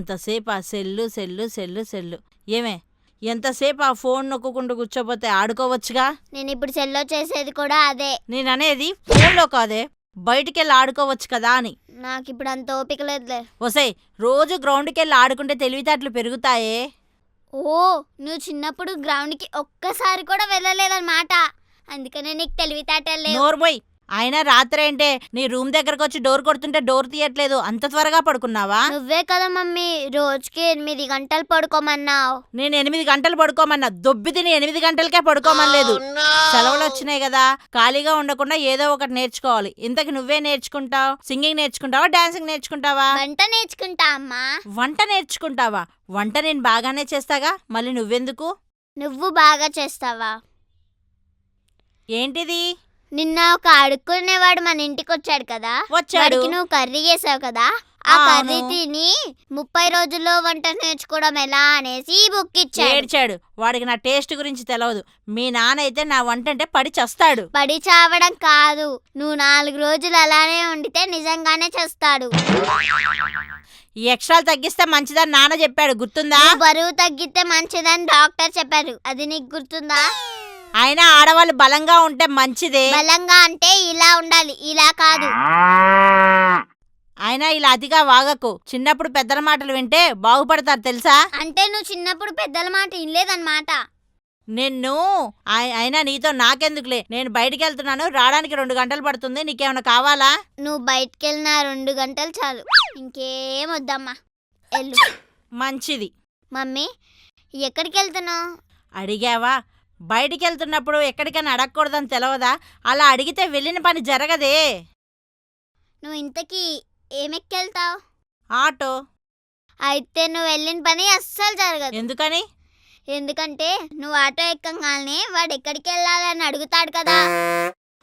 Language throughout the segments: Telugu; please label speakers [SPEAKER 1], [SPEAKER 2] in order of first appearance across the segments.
[SPEAKER 1] ఎంతసేపు ఆ సెల్లు సెల్లు సెల్లు సెల్లు. ఏమే ఎంతసేపు ఆ ఫోన్ నొక్కుకుంటూ కూర్చోపోతే ఆడుకోవచ్చుగా?
[SPEAKER 2] నేను ఇప్పుడు సెల్లో చేసేది కూడా అదే.
[SPEAKER 1] నేననేది ఫోన్లో కాదే బయటికెళ్ళి ఆడుకోవచ్చు కదా అని.
[SPEAKER 2] నాకు ఇప్పుడు అంత ఓపిక లేదులే.
[SPEAKER 1] ఒసే రోజు గ్రౌండ్కి వెళ్ళి ఆడుకుంటే తెలివితేటలు పెరుగుతాయే?
[SPEAKER 2] ఓ నువ్వు చిన్నప్పుడు గ్రౌండ్కి ఒక్కసారి కూడా వెళ్ళలేదన్నమాట. అందుకనే నీకు తెలివితేటలు లేవు.
[SPEAKER 1] నోర్మోయ్ అయినా రాత్రి ఏంటే నీ రూమ్ దగ్గరకు వచ్చి డోర్ కొడుతుంటే డోర్ తీయట్లేదు. అంత త్వరగా పడుకున్నావా?
[SPEAKER 2] నువ్వే కదా మమ్మీ రోజుకి ఎనిమిది గంటలు పడుకోమన్నావు.
[SPEAKER 1] నేను ఎనిమిది గంటలు పడుకోమన్నా. దొబ్బి తిని ఎనిమిది గంటలకే పడుకోమనలేదు. సెలవులు వచ్చినాయి కదా. ఖాళీగా ఉండకుండా ఏదో ఒకటి నేర్చుకోవాలి. ఇంతకు నువ్వే నేర్చుకుంటావు? సింగింగ్ నేర్చుకుంటావా? డాన్సింగ్ నేర్చుకుంటావా?
[SPEAKER 2] వంట నేర్చుకుంటా అమ్మా.
[SPEAKER 1] వంట నేర్చుకుంటావా? వంట నేను బాగానే చేస్తాగా? మళ్ళీ నువ్వెందుకు?
[SPEAKER 2] నువ్వు బాగా చేస్తావా?
[SPEAKER 1] ఏంటిది?
[SPEAKER 2] నిన్న ఒక అడుక్కునేవాడు మన ఇంటికి వచ్చాడు కదా?
[SPEAKER 1] వచ్చాడు.
[SPEAKER 2] వాడికి నువ్వు కర్రీ చేసావు కదా? ఆ. కర్రీ తిని ముప్పై రోజుల్లో వంట నేర్చుకోవడం ఎలా అనేసి బుక్ ఇచ్చాడు.
[SPEAKER 1] ఏడ్చాడు. వాడికి నా టేస్ట్ గురించి తెలియదు మీ నాన్న అయితే నా వంట అంటే పడి చస్తాడు.
[SPEAKER 2] పడి చావడం కాదు. నువ్వు నాలుగు రోజులు అలానే వండితే నిజంగానే చేస్తాడు.
[SPEAKER 1] ఈ ఎక్స్ట్రాలు తగ్గిస్తే మంచిదని నాన్న చెప్పాడు. గుర్తుందా?
[SPEAKER 2] బరువు తగ్గితే మంచిదని డాక్టర్ చెప్పారు. అది నీకు గుర్తుందా?
[SPEAKER 1] అయినా ఆడవాళ్ళు బలంగా ఉంటే మంచిదే.
[SPEAKER 2] బలంగా అంటే ఇలా ఉండాలి ఇలా కాదు.
[SPEAKER 1] అయినా ఇలా అతిగా వాగకు. చిన్నప్పుడు పెద్దల మాటలు వింటే బాగుపడతారు తెలుసా?
[SPEAKER 2] అంటే నువ్వు చిన్నప్పుడు పెద్దల మాట వినలేదన్నమాట.
[SPEAKER 1] నిన్ను ఆయ- అయినా నీతో నాకెందుకులే? నేను బయటికి వెళ్తున్నాను రావడానికి రెండు గంటలు పడుతుంది నీకేమైనా కావాలా?
[SPEAKER 2] నువ్వు బయటికి వెళ్ళిన రెండు గంటలు చాలు. ఇంకేం వద్దమ్మా. వెళ్ళు.
[SPEAKER 1] మంచిది.
[SPEAKER 2] మమ్మీ ఎక్కడికి వెళ్తున్నావు
[SPEAKER 1] అడిగావా? బయటికి వెళ్తున్నప్పుడు ఎక్కడికైనా అడగకూడదని తెలవదా? అలా అడిగితే వెళ్ళిన పని జరగదే.
[SPEAKER 2] నువ్వు ఇంతకీ ఏమెక్కెళ్తావు?
[SPEAKER 1] ఆటో.
[SPEAKER 2] అయితే నువ్వు వెళ్ళిన పని అస్సలు జరగదు.
[SPEAKER 1] ఎందుకని?
[SPEAKER 2] ఎందుకంటే నువ్వు ఆటో ఎక్కంగానే వాడు ఎక్కడికి వెళ్ళాలని అడుగుతాడు కదా.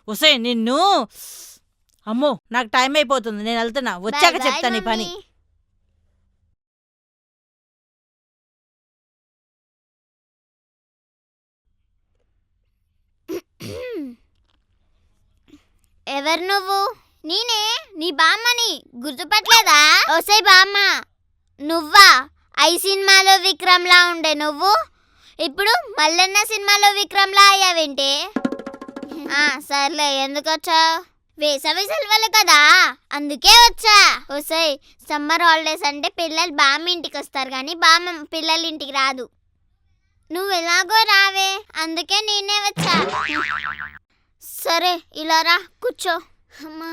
[SPEAKER 1] ఉసే నిన్ను. అమ్మో నాకు టైం అయిపోతుంది. నేను వెళ్తున్నా. వచ్చాక చెప్తాను ఈ పని
[SPEAKER 2] మమ్మీ. ఎవరు నువ్వు? నేనే. నీ బామ్మని గుర్తుపట్టలేదా? ఓసై బామ్మ. నువ్వా? ఐ సినిమాలో విక్రమ్లా ఉండే నువ్వు? ఇప్పుడు మల్లన్న సినిమాలో విక్రమ్లా అయ్యావేంటి? సర్లే ఎందుకు వచ్చావు వేసవి సెలవులు కదా అందుకే వచ్చా. ఓసై సమ్మర్ హాలిడేస్ అంటే పిల్లలు బామ్మ ఇంటికి వస్తారు కానీ బామ్మ పిల్లల ఇంటికి రాదు. నువ్వు ఎలాగో రావే అందుకే నేనే వచ్చా. సరే ఇలా రా కూర్చో. అమ్మా.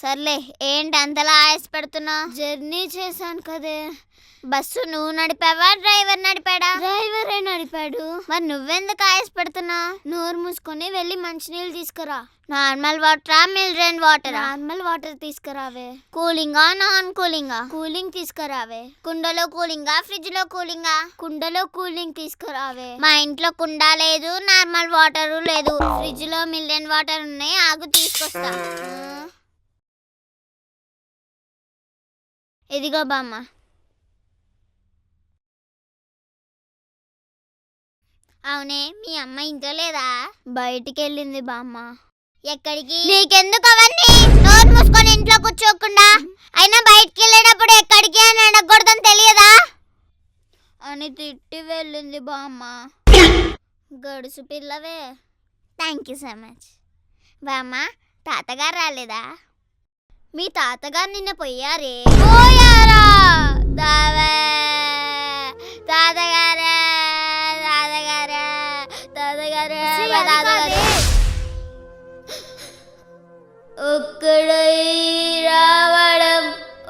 [SPEAKER 2] సర్లే ఏంటి అంతలా ఆయాస పెడుతున్నా జర్నీ చేశాను కదే. బస్సు నువ్వు నడిపావా డ్రైవర్ నడిపాడా? డ్రైవరే నడిపాడు. మరి నువ్వెందుకు ఆయాస పెడుతున్నా నోరు మూసుకొని వెళ్ళి మంచినీళ్ళు తీసుకురా. నార్మల్ వాటరా మినరల్ వాటర్? నార్మల్ వాటర్ తీసుకురావే. కూలింగా నాన్ కూలింగా? కూలింగ్ తీసుకురావే. కుండలో కూలింగా ఫ్రిడ్జ్లో కూలింగా? కుండలో కూలింగ్ తీసుకురావే. మా ఇంట్లో కుండ లేదు నార్మల్ వాటర్ లేదు. ఫ్రిడ్జ్లో మినరల్ వాటర్ ఉన్నాయి ఆగు తీసుకొస్తా. ఇదిగో బామ్మ. అవునే మీ అమ్మ ఇంట్లో లేదా? బయటికి వెళ్ళింది బామ్మ. ఎక్కడికి? నీకెందుకు అవన్నీ? నోరు మూసుకొని ఇంట్లో కూర్చోకుండా? అయినా బయటికి వెళ్ళేటప్పుడు ఎక్కడికి అని అడగకూడదని తెలియదా? అని తిట్టి వెళ్ళింది బామ్మ. గడుసు పిల్లవే. థ్యాంక్ యూ సో మచ్ బామ్మ తాతగారు రాలేదా? మీ తాతగారు నిన్న పోయారే? పోయారా? దావే తాతగారే తాతగారే తాతగారే తాతగారు. ఒక్కడై రావడం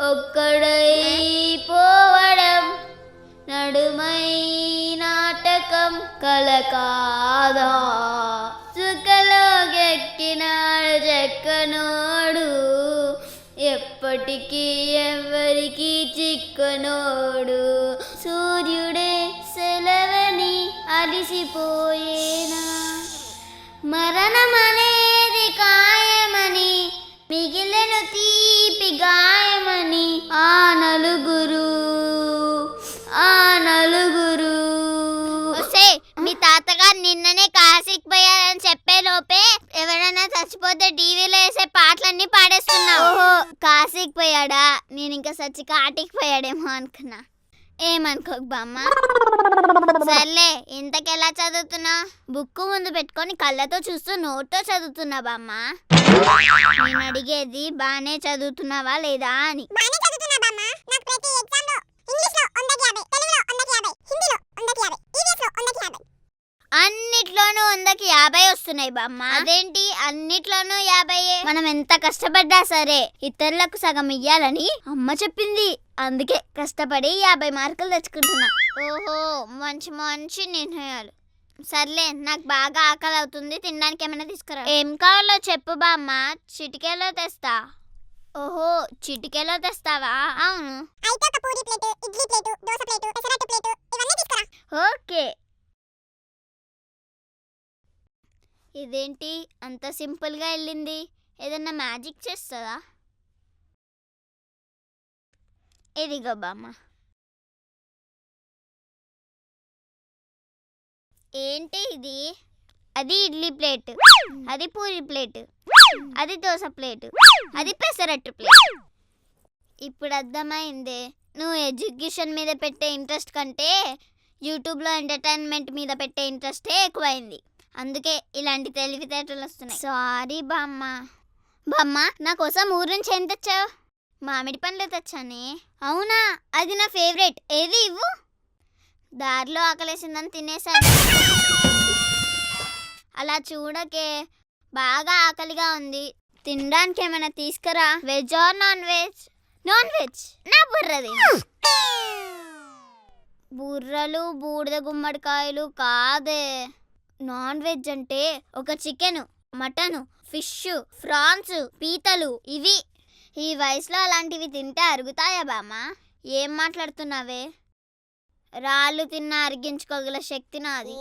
[SPEAKER 2] ఒక్కడై పోవడం నడుమై నాటకం కల కాదా సుఖలోకెక్కినాడు చెక్కనోడు నాటికి ఎవరికి చిక్కనోడు? సూర్యుడే సెలవని అలిసిపోయేనా? మరణమనేది కాయమని మిగిలిన తీపి గాయమని ఆ నలుగురు ఆ నలుగురు. మీ తాతగారు నిన్ననే కాశీకి పోయారని చెప్పే లోపే ఎవరైనా చచ్చిపోతే టీవీలో వేసే పాటలన్నీ పాడేస్తున్నారు. కాశీకి పోయాడా? నేను ఇంకా సచ్చి కాటికి పోయాడేమో అనుకున్నా. ఏమనుకోకు బామ్మ. సర్లే ఇంతకెలా చదువుతున్నా? బుక్ ముందు పెట్టుకొని కళ్ళతో చూస్తూ నోట్తో చదువుతున్నా బామ్మ. నేను అడిగేది బాగానే చదువుతున్నావా లేదా అని
[SPEAKER 3] బాగానే చదువుతున్నా బామ్మ నాకు ప్రతి ఎగ్జామ్లో ఇంగ్లీష్లో వందకి యాభై తెలుగులో వందకి యాభై హిందీలో వందకి యాభై ఈవీఎస్లో వందకి యాభై
[SPEAKER 2] అన్నిట్లోనూ వందకి యాభై వస్తున్నాయి బామ్మ. అదేంటి? అన్నిట్లోనూ యాభై మనం ఎంత కష్టపడ్డా సరే ఇతరులకు సగం ఇయ్యాలని అమ్మ చెప్పింది. అందుకే కష్టపడి యాభై మార్కులు తెచ్చుకుంటున్నా. ఓహో మంచి మంచి నిర్ణయాలు. సర్లే నాకు బాగా ఆకలి అవుతుంది. తినడానికి ఏమైనా తీసుకురా. ఏం కావాలో చెప్పు బామ్మ. చిటికెలో తెస్తా. ఓహో చిటికెలో తెస్తావా? అవును.
[SPEAKER 3] అయితే ఒక puri plate idli plate dosa plate pesarattu plate ఇవన్నీ తీసుకురా.
[SPEAKER 2] ఓకే. ఇదేంటి? అంత సింపుల్గా వెళ్ళింది. ఏదన్నా మ్యాజిక్ చేస్తుందా? ఇదిగో బామ్మ. ఏంటి ఇది? అది ఇడ్లీ ప్లేట్. అది పూరి ప్లేట్. అది దోశ ప్లేట్. అది పెసరట్టు ప్లేట్. ఇప్పుడు అర్థమైందే. నువ్వు ఎడ్యుకేషన్ మీద పెట్టే ఇంట్రెస్ట్ కంటే యూట్యూబ్లో ఎంటర్టైన్మెంట్ మీద పెట్టే ఇంట్రెస్టే ఎక్కువైంది. అందుకే ఇలాంటి తెలివితేటలు వస్తున్నాయి. సారీ బామ్మ. బామ్మ నా కోసం ఊరు నుంచి ఏం తెచ్చావు? మామిడి పండ్లు తెచ్చానే. అవునా? అది నా ఫేవరెట్ ఏది ఇవ్వు? దారిలో ఆకలేసిందని తినేసాను అలా చూడకే బాగా ఆకలిగా ఉంది. తినడానికి ఏమైనా తీసుకురా. Veg or non veg non veg నా బుర్రది. బుర్రలు బూడిద గుమ్మడికాయలు కాదే. నాన్ వెజ్ అంటే ఒక చికెన్ మటన్ ఫిష్ ఫ్రాన్స్ పీతలు ఇవి. ఈ వయసులో అలాంటివి తింటే అరుగుతాయా బామ్మ? ఏం మాట్లాడుతున్నావే? రాళ్ళు తిన్న అరిగించుకోగల శక్తి నాది.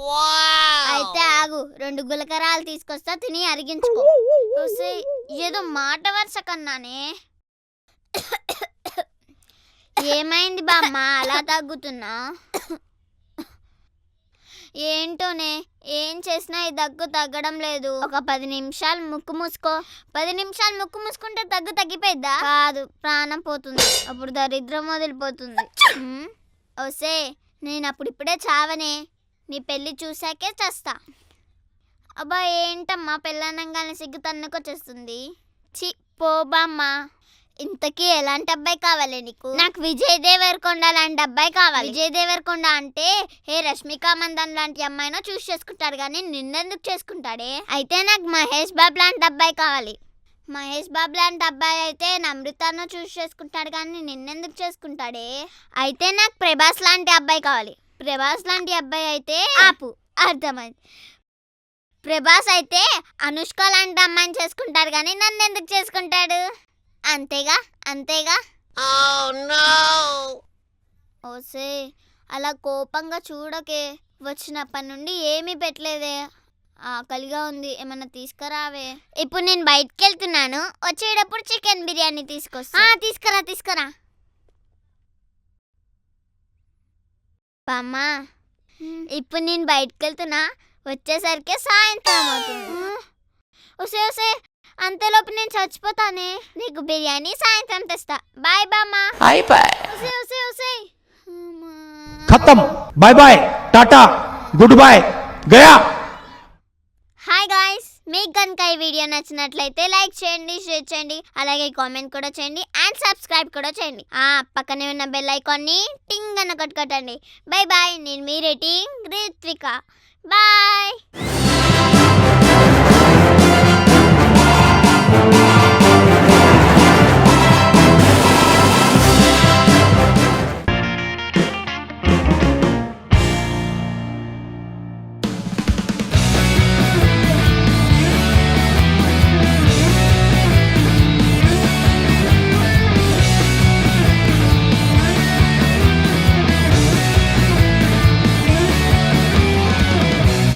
[SPEAKER 2] అయితే ఆగు రెండు గులకరాలు తీసుకొస్తా తిని అరిగించుకో. ఏదో మాట వరుస కన్నానే. ఏమైంది బామ్మ? అలా తగ్గుతున్నా? ఏంటోనే? ఏం చేసినా ఈ దగ్గు తగ్గడం లేదు. ఒక పది నిమిషాలు ముక్కు మూసుకో. పది నిమిషాలు ముక్కు మూసుకుంటే దగ్గు తగ్గిపోయిద్దా? కాదు ప్రాణం పోతుంది. అప్పుడు దరిద్రం వదిలిపోతుంది. ఓసే నేను అప్పుడు ఇప్పుడే చావనే. నీ పెళ్ళి చూసాకే చేస్తా. అబ్బా ఏంటమ్మా? పెళ్ళనంగానే సిగ్గు తన్నుకొచ్చేస్తుంది. చి పోబామ్మా ఇంతకీ ఎలాంటి అబ్బాయి కావాలి నీకు? నాకు విజయ్ దేవరకొండ లాంటి అబ్బాయి కావాలి. విజయ్ దేవరకొండ అంటే ఏ రష్మిక మందన్ లాంటి అమ్మాయినో చూస్ చేసుకుంటాడు కానీ నిన్నెందుకు చేసుకుంటాడే? అయితే నాకు మహేష్ బాబు లాంటి అబ్బాయి కావాలి. మహేష్ బాబు లాంటి అబ్బాయి అయితే నమ్రతను చూస్ చేసుకుంటాడు కానీ నిన్నెందుకు చేసుకుంటాడే? అయితే నాకు ప్రభాస్ లాంటి అబ్బాయి కావాలి. ప్రభాస్ లాంటి అబ్బాయి అయితే ఆపు. అర్థమైంది. ప్రభాస్ అయితే అనుష్క లాంటి అమ్మాయిని చేసుకుంటాడు కానీ నన్ను ఎందుకు చేసుకుంటాడు? అంతేగా అంతేగా. ఓసే అలా కోపంగా చూడకే వచ్చినప్పటి నుండి ఏమీ పెట్టలేదే. ఆకలిగా ఉంది ఏమన్నా తీసుకురావే. ఇప్పుడు నేను బయటికి వెళ్తున్నాను వచ్చేటప్పుడు చికెన్ బిర్యానీ తీసుకొస్తా. తీసుకురా తీసుకురా. బామ్మా ఇప్పుడు నేను బయటికి వెళ్తున్నా వచ్చేసరికి సాయంత్రం అవుతుంది. ఒసే ఒసే అంతలోపు నేను చచ్చిపోతానే. నీకు బిర్యానీ సాయంత్రం తెస్తా. బాయ్ బామ్మా.
[SPEAKER 4] అయిపోయి
[SPEAKER 2] ఉసే ఉసే
[SPEAKER 4] ఖతం. Bye bye. Tata. Good boy. Gaya.
[SPEAKER 2] Hi guys. మీకు కనుక ఈ వీడియో నచ్చినట్లయితే లైక్ చేయండి షేర్ చేయండి. అలాగే కామెంట్ కూడా చేయండి అండ్ సబ్స్క్రైబ్ కూడా చేయండి. ఆ పక్కనే ఉన్న బెల్ ఐకాన్ని టింగ్ అన్న కొట్టుకొట్టండి బై బాయ్. నేను మీ రేటింగ్ రిత్విక. బాయ్.